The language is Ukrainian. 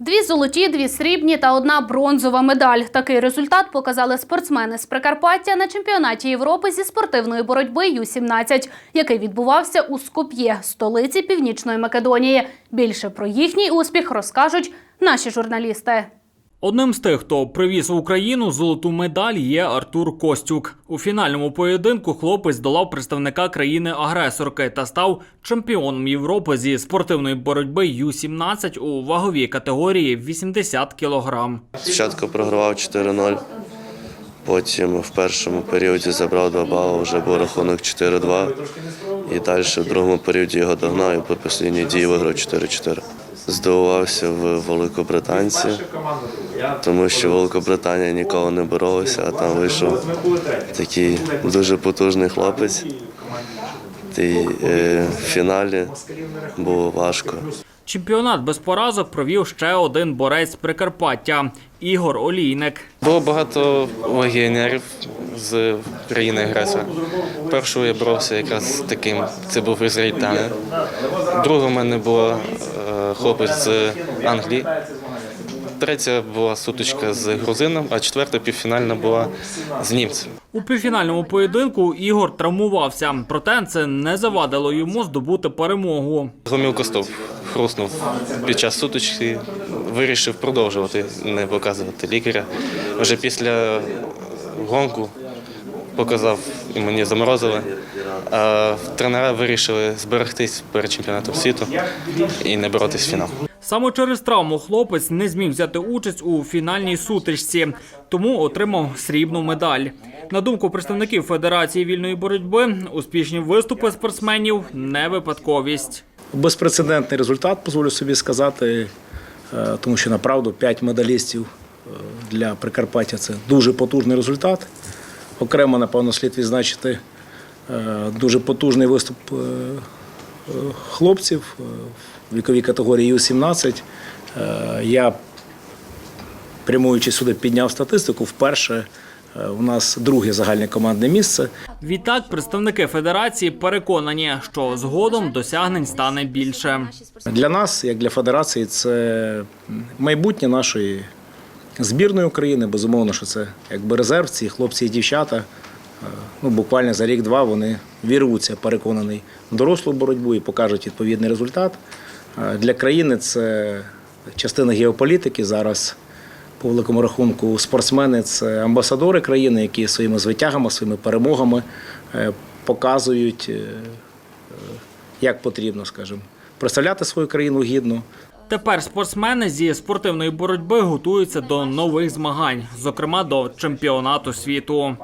Дві золоті, дві срібні та одна бронзова медаль. Такий результат показали спортсмени з Прикарпаття на чемпіонаті Європи зі спортивної боротьби Ю-17, який відбувався у Скоп'є, столиці Північної Македонії. Більше про їхній успіх розкажуть наші журналісти. Одним з тих, хто привіз в Україну золоту медаль, є Артур Костюк. У фінальному поєдинку хлопець долав представника країни-агресорки та став чемпіоном Європи зі спортивної боротьби Ю-17 у ваговій категорії 80 кілограм. Спочатку програвав 4-0, потім в першому періоді забрав 2 бали, вже був рахунок 4-2. І далі в другому періоді його догнав і по останній дії виграв 4-4. Здивувався в Великобританці, тому що Великобританія ніколи не боролася, а там вийшов такий дуже потужний хлопець. І е, в фіналі було важко. Чемпіонат без поразок провів ще один борець Прикарпаття Ігор Олійник. Було багато легіонерів з країни агресора. Першого я боровся якраз таким, це був ізраїльтянин. Другого в мене був е, хлопець з Англії. Третя була сутичка з грузином, а четверта півфінальна була з німцем. У півфінальному поєдинку Ігор травмувався, проте це не завадило йому здобути перемогу. Гоміл Костов хруснув під час сутички, вирішив продовжувати, не показувати лікаря. Вже після гонку показав і мені заморозили. А тренера вирішили зберегтись перед чемпіонатом світу і не боротись в фінал. Саме через травму хлопець не зміг взяти участь у фінальній сутичці, тому отримав срібну медаль. На думку представників Федерації вільної боротьби, успішні виступи спортсменів не випадковість. Безпрецедентний результат, дозволю собі сказати, е, тому що направду 5 медалістів е, для Прикарпаття це дуже потужний результат. Окремо, напевно, слід відзначити е, дуже потужний виступ е, е, хлопців в віковій категорії Ю-17. Е, Я, прямуючи сюди, підняв статистику. Вперше у нас друге загальне командне місце. Відтак, представники федерації переконані, що згодом досягнень стане більше. Для нас, як для федерації, це майбутнє нашої збірної України. Безумовно, що це якби резерв, ці хлопці і дівчата. е, Ну, буквально за рік-два вони вірвуться, переконаний, в дорослу боротьбу і покажуть відповідний результат. Е, Для країни це частина геополітики. Зараз, по великому рахунку, спортсмени це амбасадори країни, які своїми звитягами, своїми перемогами е, показують як потрібно, скажімо, представляти свою країну гідно. Тепер спортсмени зі спортивної боротьби готуються до нових змагань, зокрема до чемпіонату світу.